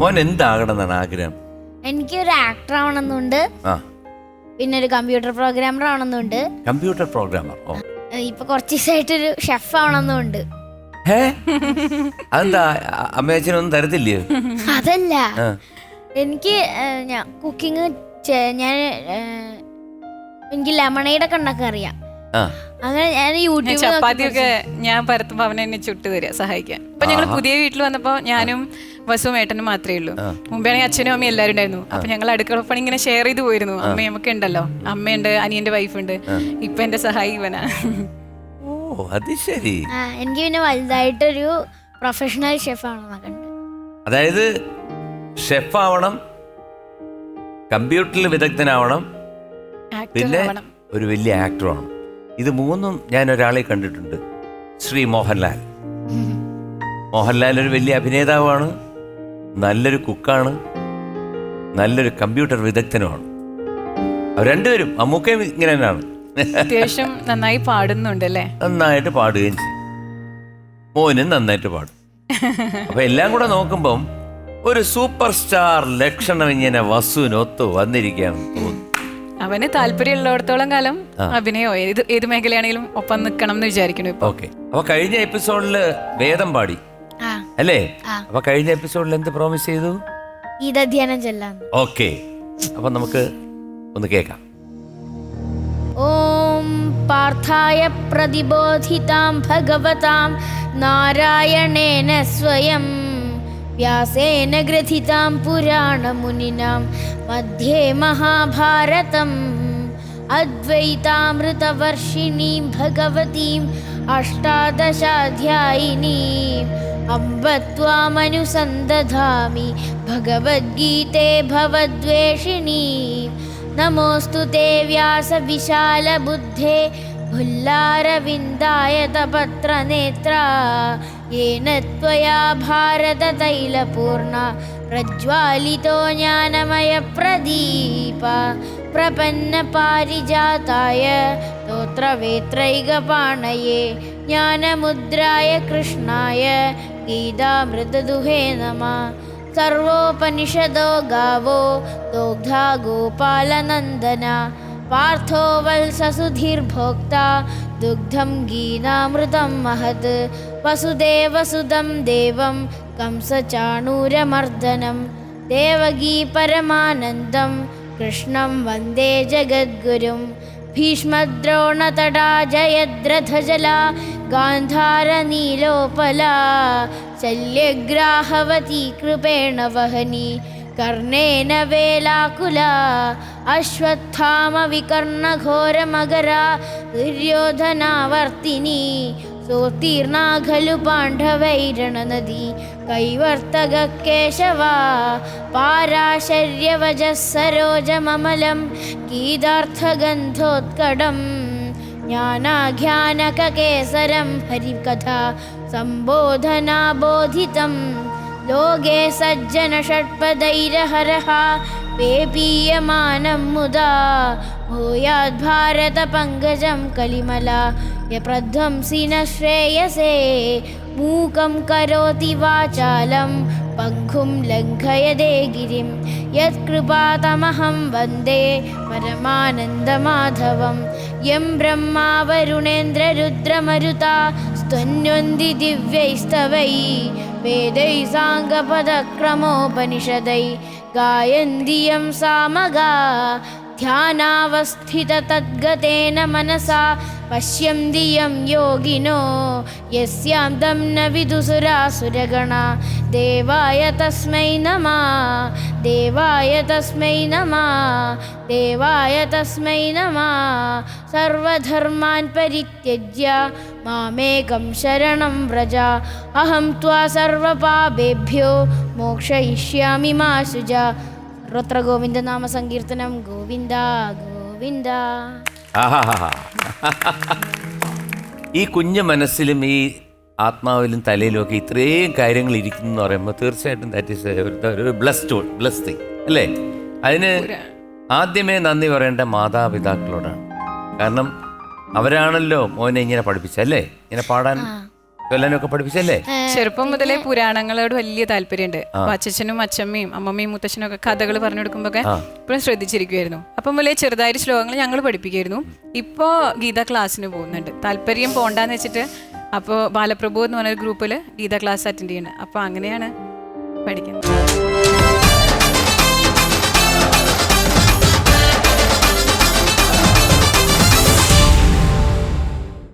മോൻ എന്താകണം എന്നാണ് ആഗ്രഹം? എനിക്ക് ഒരു ആക്ടർ ആവണമെന്നുണ്ട്. ആ. പിന്നെ ഒരു കമ്പ്യൂട്ടർ പ്രോഗ്രാമർ ആവണമെന്നുണ്ട്. കമ്പ്യൂട്ടർ പ്രോഗ്രാമർ ഓ. ഏഹ് ഇപ്പൊ കുറച്ച് ദിവസമായിട്ടൊരു ഷെഫ് ആവണമെന്നുണ്ട്. ഹേ? അതെന്താ? അ- അമ്മയച്ഛനൊന്നും തരത്തില്ലേ അതല്ല. ആ. എനിക്ക് ഏഹ്, ഞാൻ കുക്കിംഗ് ഞാൻ ഏഹ്, എനിക്ക് ലെമണേഡ് ഒക്കെ ഉണ്ടാക്കാൻ അറിയാം. ആ. അങ്ങനെ ഞാൻ ഞാൻ യൂട്യൂബിൽ ചപ്പാത്തിയൊക്കെ ഞാൻ പരത്തുമ്പോ അവനെന്നെ എന്നെ ചുട്ട് തരിക സഹായിക്കാൻ. അപ്പൊ ഞങ്ങൾ പുതിയ വീട്ടിൽ വന്നപ്പോ ഞാനും വസുവും ഏട്ടനും മാത്രമേ ഉള്ളൂ. മുമ്പാണെങ്കിൽ അച്ഛനും അമ്മയും എല്ലാവരും ഉണ്ടായിരുന്നു. അപ്പൊ ഞങ്ങൾ അടുക്കള പണി ഇങ്ങനെ ഷെയർ ചെയ്ത് പോയിരുന്നു. അമ്മ നമുക്ക് ഉണ്ടല്ലോ. അമ്മയുണ്ട് അനിയന്റെ വൈഫുണ്ട് ഇപ്പൊ എന്റെ സഹായി ഇവനാ. ഓ അത് ശരി. ആ, എനിക്ക് പിന്നെ വലുതായിട്ടൊരു പ്രൊഫഷണൽ ഷെഫ് ആണ് അതായത് ഷെഫ് ആവണം കമ്പ്യൂട്ടറിൽ വിദഗ്ധനാവണം ആക്ടർ പിന്നെ ആവണം. ഒരു വലിയ ആക്ടറാണ് ഇത് മൂന്നും ഞാൻ ഒരാളെ കണ്ടിട്ടുണ്ട്. ശ്രീ മോഹൻലാൽ. മോഹൻലാൽ ഒരു വലിയ അഭിനേതാവാണ്. നല്ലൊരു കുക്കാണ്. നല്ലൊരു കമ്പ്യൂട്ടർ വിദഗ്ധനുമാണ്. അവർ രണ്ടുപേരും അമ്മൂക്കയും ഇങ്ങനെ തന്നെയാണ്. അത്യാവശ്യം നന്നായി പാടുന്നുണ്ട് അല്ലേ നന്നായിട്ട് പാടുകയും ചെയ്യും. മോനും നന്നായിട്ട് പാടും. അപ്പൊ എല്ലാം കൂടെ നോക്കുമ്പം ഒരു സൂപ്പർ സ്റ്റാർ ലക്ഷണം ഇങ്ങനെ വസുവിനൊത്ത് വന്നിരിക്കുകയാണെന്ന് തോന്നുന്നു. അവന് താല്പര്യമുള്ളിടത്തോളം കാലം അഭിനയോ ഏത് ഏത് മേഖലയാണെങ്കിലും ഒപ്പം നിൽക്കണം എന്ന് വിചാരിക്കുന്നു ഇപ്പൊ. ഓക്കെ. അപ്പൊ കഴിഞ്ഞ എപ്പിസോഡിൽ വേദം പാടി. അല്ലേ? അപ്പൊ കഴിഞ്ഞ എപ്പിസോഡിൽ എന്ത് പ്രോമിസ് ചെയ്തു? ഗീതധ്യാനം ചെല്ലാം ഓക്കെ അപ്പൊ നമുക്ക് ഒന്ന് കേൾക്കാം. ഓം പാർത്ഥായ പ്രതിബോധിതാം ഭഗവതാം നാരായണേന സ്വയം വ്യാസേന ഗ്രഥിതാം പുരാണമുനിനാം മധ്യേ മഹാഭാരതം അദ്വൈതാമൃതവർഷിണീം ഭഗവതീം അഷ്ടാദശാധ്യായിനീം अम्ब त्वामनुसन्दधामि भगवद्गीते भवद्वेषिणी। नमोऽस्तु ते व्यासविशालबुद्धे भुल्लारविन्दाय तपत्रनेत्रा। येन त्वया भारततैलपूर्णा प्रज्वालितो ज्ञानमयप्रदीप। प्रपन्नपारिजाताय स्तोत्रवेत्रैकपाणये ज्ञानमुद्राय कृष्णाय गीतामृतदुहे नमः। सर्वोपनिषदो गावो दोग्धा गोपालनन्दना। पार्थो वल्ससुधीर्भोक्ता दुग्धं गीनामृतं महत्। वसुदेवसुदं देवं कंसचाणूरमर्दनं देवगी परमानन्दं कृष्णं वन्दे जगद्गुरुं भीष्मद्रोणतडा जयद्रथजला गान्धारनीलोपला शल्यग्राहवती कृपेण वहनी कर्णेन वेलाकुला अश्वत्थामविकर्णघोरमगरा दुर्योधनावर्तिनी सोत्तीर्णा खलु पाण्डवैरणनदी कैवर्तकः केशवा पाराशर्यवजः सरोजममलं गीतार्थगन्धोत्कडम् ज्ञानाघ्यानककेसरं हरिकथा सम्बोधनाबोधितं। लोके सज्जनषट्पदैरहरः पेपीयमानं मुदा भूयाद्भारतपङ्कजं कलिमला यप्रध्वंसि न श्रेयसे। मूकं करोति वाचालं पङ्खुं लङ्घयदे गिरिं। यत्कृपातमहं वन्दे परमानन्दमाधवं यं ब्रह्मा वरुणेन्द्ररुद्रमरुता स्तन्वन्ति दिव्यैस्तवै वेदैः साङ्गपदक्रमोपनिषदै गायन्ति यं सामगा ध्यानावस्थिततद्गतेन मनसा പശ്യന്തി യം യോഗിനോ യസ്യാം തം ന വിദുസുരാസുരഗണ ദേവായ തസ്മൈ നമ ദേവായ തസ്മൈ നമ ദേവായ തസ്മൈ നമ. സർവധർമാൻ പരിത്യജ്യ മാമേകം ശരണം വ്രജ. അഹം ത്വാ സർവപാപേഭ്യോ മോക്ഷയിഷ്യാമി മാ ശുജ. സർവത്ര ഗോവിന്ദനാമ സങ്കീർത്തനം. ഗോവിന്ദ ഗോവിന്ദ. ഈ കുഞ്ഞു മനസ്സിലും ഈ ആത്മാവിലും തലയിലും ഒക്കെ ഇത്രയും കാര്യങ്ങൾ ഇരിക്കുന്നു എന്ന് പറയുമ്പോൾ തീർച്ചയായിട്ടും ദാറ്റ് ഈസ് ഒരു ബ്ലസ്ഡ് ബ്ലസ് തിങ് അല്ലേ? അതിന് ആദ്യമേ നന്ദി പറയേണ്ട മാതാപിതാക്കളോടാണ്. കാരണം അവരാണല്ലോ മോനെ ഇങ്ങനെ പഠിപ്പിച്ചല്ലേ ഇങ്ങനെ പാടാൻ ചൊല്ലാനൊക്കെ പഠിപ്പിച്ചല്ലേ? ചെറുപ്പം മുതലേ പുരാണങ്ങളോട് വലിയ താല്പര്യമുണ്ട്. അപ്പൊ അച്ഛനും അച്ഛമ്മയും അമ്മമ്മയും മുത്തച്ഛനും ഒക്കെ കഥകൾ പറഞ്ഞു കൊടുക്കുമ്പോ ഇപ്പോഴും ശ്രദ്ധിച്ചിരിക്കുമായിരുന്നു അപ്പം മുതലേ ചെറുതായിട്ട് ശ്ലോകങ്ങൾ ഞങ്ങൾ പഠിപ്പിക്കായിരുന്നു ഇപ്പോ ഗീത ക്ലാസ്സിന് പോകുന്നുണ്ട്. താല്പര്യം പോണ്ടാന്ന് വെച്ചിട്ട് അപ്പോൾ ബാലപ്രഭു എന്ന് പറഞ്ഞൊരു ഗ്രൂപ്പിൽ ഗീത ക്ലാസ് അറ്റൻഡ് ചെയ്യുന്നത് അപ്പോൾ അങ്ങനെയാണ് പഠിക്കുന്നത്.